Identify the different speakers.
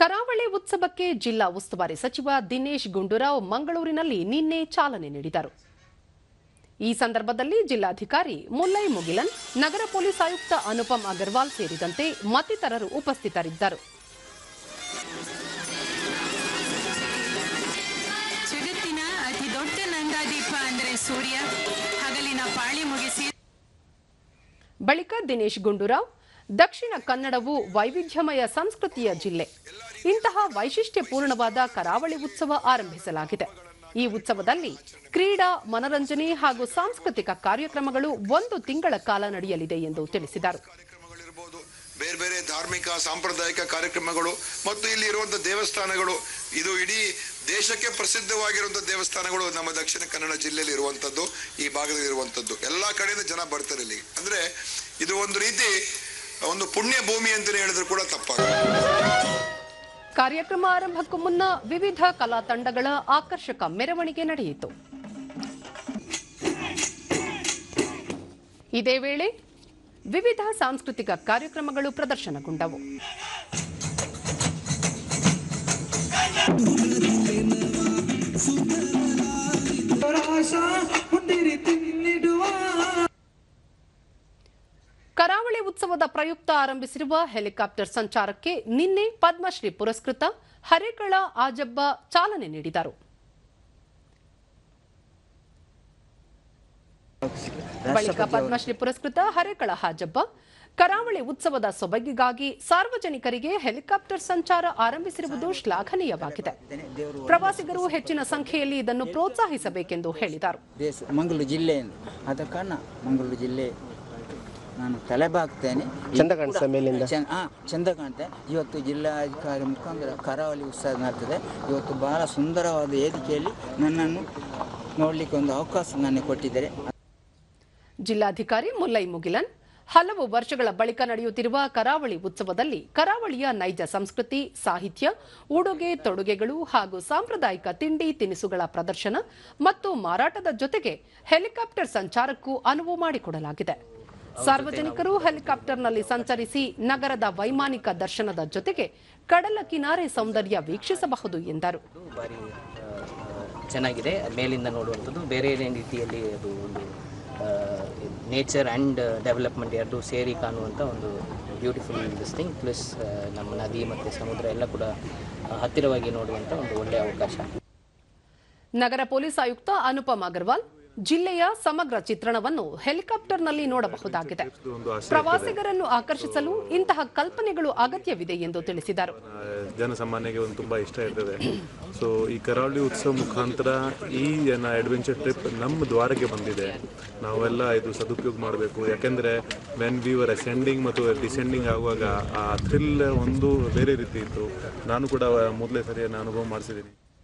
Speaker 1: ಕರಾವಳಿ ಉತ್ಸವಕ್ಕೆ ಜಿಲ್ಲಾ ಉಸ್ತುವಾರಿ ಸಚಿವ ದಿನೇಶ್ ಗುಂಡೂರಾವ್ ಮಂಗಳೂರಿನಲ್ಲಿ ನಿನ್ನೆ ಚಾಲನೆ ನೀಡಿದರು. ಈ ಸಂದರ್ಭದಲ್ಲಿ ಜಿಲ್ಲಾಧಿಕಾರಿ ಮುಲ್ಲೈ ಮುಗಿಲನ್ ನಗರ ಪೊಲೀಸ್ ಆಯುಕ್ತ ಅನುಪಮ್ ಅಗರ್ವಾಲ್ ಸೇರಿದಂತೆ ಮತ್ತಿತರರು ಉಪಸ್ಥಿತರಿದ್ದರು.
Speaker 2: ಜಗತ್ತಿನ ಅತಿ ದೊಡ್ಡ ನಂದಾದೀಪ ಅಂದ್ರೆ ಸೂರ್ಯ. ಹಗಲಿನ ಪಾಳಿ ಮುಗಿಸಿ
Speaker 1: ಬಳಿಕ ದಿನೇಶ್ ಗುಂಡೂರಾವ್ ದಕ್ಷಿಣ ಕನ್ನಡವು ವೈವಿಧ್ಯಮಯ ಸಂಸ್ಕೃತಿಯ ಜಿಲ್ಲೆ. ಇಂತಹ ವೈಶಿಷ್ಟ್ಯಪೂರ್ಣವಾದ ಕರಾವಳಿ ಉತ್ಸವ ಆರಂಭಿಸಲಾಗಿದೆ. ಈ ಉತ್ಸವದಲ್ಲಿ ಕ್ರೀಡಾ, ಮನರಂಜನೆ ಹಾಗೂ ಸಾಂಸ್ಕೃತಿಕ ಕಾರ್ಯಕ್ರಮಗಳು ಒಂದು ತಿಂಗಳ ಕಾಲ ನಡೆಯಲಿದೆ ಎಂದು ತಿಳಿಸಿದರು.
Speaker 3: ಬೇರೆ ಬೇರೆ ಧಾರ್ಮಿಕ, ಸಾಂಪ್ರದಾಯಿಕ ಕಾರ್ಯಕ್ರಮಗಳು ಮತ್ತು ಇಲ್ಲಿ ಇರುವಂತಹ ದೇವಸ್ಥಾನಗಳು, ಇದು ಇಡೀ ದೇಶಕ್ಕೆ ಪ್ರಸಿದ್ಧವಾಗಿರುವಂತಹ ದೇವಸ್ಥಾನಗಳು ನಮ್ಮ ದಕ್ಷಿಣ ಕನ್ನಡ ಜಿಲ್ಲೆಯಲ್ಲಿ ಇರುವಂತದ್ದು, ಈ ಭಾಗದಲ್ಲಿ ಇರುವಂತದ್ದು ಎಲ್ಲಾ ಕಡೆಯಿಂದ ಜನ ಬರ್ತಾರೆ ಇಲ್ಲಿ. ಅಂದ್ರೆ ಇದು ಒಂದು ರೀತಿ ಒಂದು ಪುಣ್ಯ ಭೂಮಿ ಅಂತಲೇ ಹೇಳಿದ್ರು ಕೂಡ ತಪ್ಪಾಗಲ್ಲ.
Speaker 1: ಕಾರ್ಯಕ್ರಮ ಆರಂಭಕ್ಕೂ ಮುನ್ನ ವಿವಿಧ ಕಲಾ ತಂಡಗಳ ಆಕರ್ಷಕ ಮೆರವಣಿಗೆ ನಡೆಯಿತು. ಇದೇ ವೇಳೆ ವಿವಿಧ ಸಾಂಸ್ಕೃತಿಕ ಕಾರ್ಯಕ್ರಮಗಳು ಪ್ರದರ್ಶನಗೊಂಡವು. ಕರಾವಳಿ ಉತ್ಸವದ ಪ್ರಯುಕ್ತ ಆರಂಭಿಸಿರುವ ಹೆಲಿಕಾಪ್ಟರ್ ಸಂಚಾರಕ್ಕೆ ನಿನ್ನೆ ಪದ್ಮಶ್ರೀ ಪುರಸ್ಕೃತ ಹರೇಕಳ ಆಜಬ್ಬ ಚಾಲನೆ ನೀಡಿದರು. ಬಳಿಕ ಪದ್ಮಶ್ರೀ ಪುರಸ್ಕೃತ ಹರೇಕಳ ಹಾಜಬ್ಬ ಕರಾವಳಿ ಉತ್ಸವದ ಸೊಬಗಿಗಾಗಿ ಸಾರ್ವಜನಿಕರಿಗೆ ಹೆಲಿಕಾಪ್ಟರ್ ಸಂಚಾರ ಆರಂಭಿಸಿರುವುದು ಶ್ಲಾಘನೀಯವಾಗಿದೆ. ಪ್ರವಾಸಿಗರು ಹೆಚ್ಚಿನ ಸಂಖ್ಯೆಯಲ್ಲಿ ಇದನ್ನು ಪ್ರೋತ್ಸಾಹಿಸಬೇಕೆಂದು ಹೇಳಿದರು.
Speaker 4: ಮಂಗಳೂರು ಜಿಲ್ಲೆ ಆದ ಕಾರಣ ಜಿಲ್ಲೆ ನಾನು ತಲೆ ಬಾಗ್ತೇನೆ
Speaker 5: ಚಂದ ಮೇಲಿಂದ.
Speaker 4: ಚೆನ್ನ- ಚಂದ ಕಾಣ್ತೆ ಇವತ್ತು ಜಿಲ್ಲಾಧಿಕಾರಿ ಮುಖಾಂತರ ಕರಾವಳಿ ಉತ್ಸವ ನಡೆದಿದೆ ಇವತ್ತು ಬಹಳ ಸುಂದರವಾದ ವೇದಿಕೆಯಲ್ಲಿ ನನ್ನನ್ನು ನೋಡಲಿಕ್ಕೆ ಒಂದು ಅವಕಾಶ ನನಗೆ ಕೊಟ್ಟಿದ್ದಾರೆ.
Speaker 1: ಜಿಲ್ಲಾಧಿಕಾರಿ ಮುಲ್ಲೈ ಮುಗಿಲನ್ ಹಲವು ವರ್ಷಗಳ ಬಳಿಕ ನಡೆಯುತ್ತಿರುವ ಕರಾವಳಿ ಉತ್ಸವದಲ್ಲಿ ಕರಾವಳಿಯ ನೈಜ ಸಂಸ್ಕೃತಿ ಸಾಹಿತ್ಯ ಉಡುಗೆ ತೊಡುಗೆಗಳು ಹಾಗೂ ಸಾಂಪ್ರದಾಯಿಕ ತಿಂಡಿ ತಿನಿಸುಗಳ ಪ್ರದರ್ಶನ ಮತ್ತು ಮಾರಾಟದ ಜೊತೆಗೆ ಹೆಲಿಕಾಪ್ಟರ್ ಸಂಚಾರಕ್ಕೂ ಅನುವು ಮಾಡಿಕೊಡಲಾಗಿದೆ. ಸಾರ್ವಜನಿಕರು ಹೆಲಿಕಾಪ್ಟರ್ನಲ್ಲಿ ಸಂಚರಿಸಿ ನಗರದ ವೈಮಾನಿಕ ದರ್ಶನದ ಜೊತೆಗೆ ಕಡಲ ಕಿನಾರೆ ಸೌಂದರ್ಯ ವೀಕ್ಷಿಸಬಹುದು ಎಂದರು.
Speaker 6: ಚೆನ್ನಾಗಿದೆ. ಮೇಲಿಂದ ನೋಡುವಂಥದ್ದು ಬೇರೆ ರೀತಿಯಲ್ಲಿ ಅದು ಒಂದು ನೇಚರ್ ಆ್ಯಂಡ್ ಡೆವಲಪ್ಮೆಂಟ್ ಎರಡು ಸೇರಿ ಕಾಣುವಂಥ ಒಂದು ಬ್ಯೂಟಿಫುಲ್ ದಿಸ್ಟಿಂಗ್ ಪ್ಲಸ್ ನಮ್ಮ ನದಿ ಮತ್ತು ಸಮುದ್ರ ಎಲ್ಲ ಕೂಡ ಹತ್ತಿರವಾಗಿ ನೋಡುವಂಥ ಒಂದು ಒಳ್ಳೆಯ ಅವಕಾಶ.
Speaker 1: ನಗರ ಪೊಲೀಸ್ ಆಯುಕ್ತ ಅನುಪಮ್ ಅಗರ್ವಾಲ್ ಜಿಲ್ಲೆಯ ಸಮಗ್ರ ಚಿತ್ರಣವನ್ನು ಹೆಲಿಕಾಪ್ಟರ್ನಲ್ಲಿ ನೋಡಬಹುದಾಗಿದೆ. ಪ್ರವಾಸಿಗರನ್ನು ಆಕರ್ಷಿಸಲು ಇಂತಹ ಕಲ್ಪನೆಗಳು ಅಗತ್ಯವಿದೆ ಎಂದು ತಿಳಿಸಿದರು.
Speaker 7: ಜನಸಾಮಾನ್ಯಗೆ ಒಂದು ತುಂಬಾ ಇಷ್ಟ ಇರ್ತದೆ. ಸೊ ಈ ಕರಾವಳಿ ಉತ್ಸವ ಮುಖಾಂತರ ಈ, ಏನ ಅಡ್ವೆಂಚರ್ ಟ್ರಿಪ್ ನಮ್ಮ ದ್ವಾರಕ್ಕೆ ಬಂದಿದೆ. ನಾವೆಲ್ಲ ಇದು ಸದುಪಯೋಗ ಮಾಡಬೇಕು. ಯಾಕೆಂದ್ರೆ ವೆನ್ ವಿ ವರ್ ಅಸೆಂಡಿಂಗ್ ಮತ್ತು ಡಿಸೆಂಡಿಂಗ್ ಆಗುವಾಗ ಆ ಥ್ರಿಲ್ ಒಂದು ಬೇರೆ ರೀತಿ ಇತ್ತು. ನಾನು ಕೂಡ, ಮೊದಲೇ ಸರಿಯನ್ನು ಅನುಭವ ಮಾಡಿಸಿದ್ದೀನಿ.